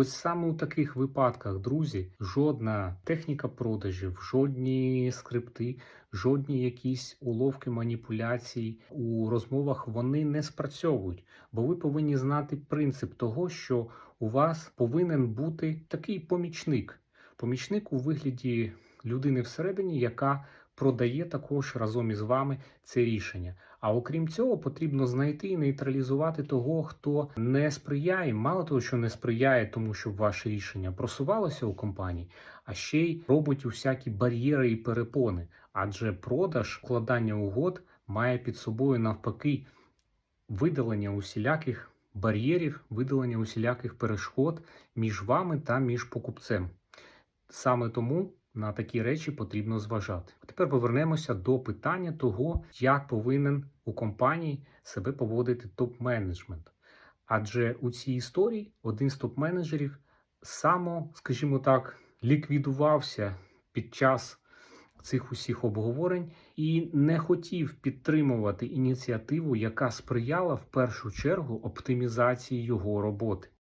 Ось саме у таких випадках, друзі, жодна техніка продажів, жодні скрипти, жодні якісь уловки маніпуляцій у розмовах вони не спрацьовують, бо ви повинні знати принцип того, що у вас повинен бути такий помічник. Помічник у вигляді людини всередині, яка продає також разом із вами це рішення. А окрім цього, потрібно знайти і нейтралізувати того, хто не сприяє, мало того, що не сприяє тому, щоб ваше рішення просувалося у компанії, а ще й робить усякі бар'єри і перепони. Адже продаж, вкладання угод має під собою навпаки видалення усіляких бар'єрів, видалення усіляких перешкод між вами та між покупцем. Саме тому на такі речі потрібно зважати. Тепер повернемося до питання того, як повинен у компанії себе поводити топ-менеджмент. Адже у цій історії один з топ-менеджерів само, скажімо так, ліквідувався під час цих усіх обговорень і не хотів підтримувати ініціативу, яка сприяла в першу чергу оптимізації його роботи.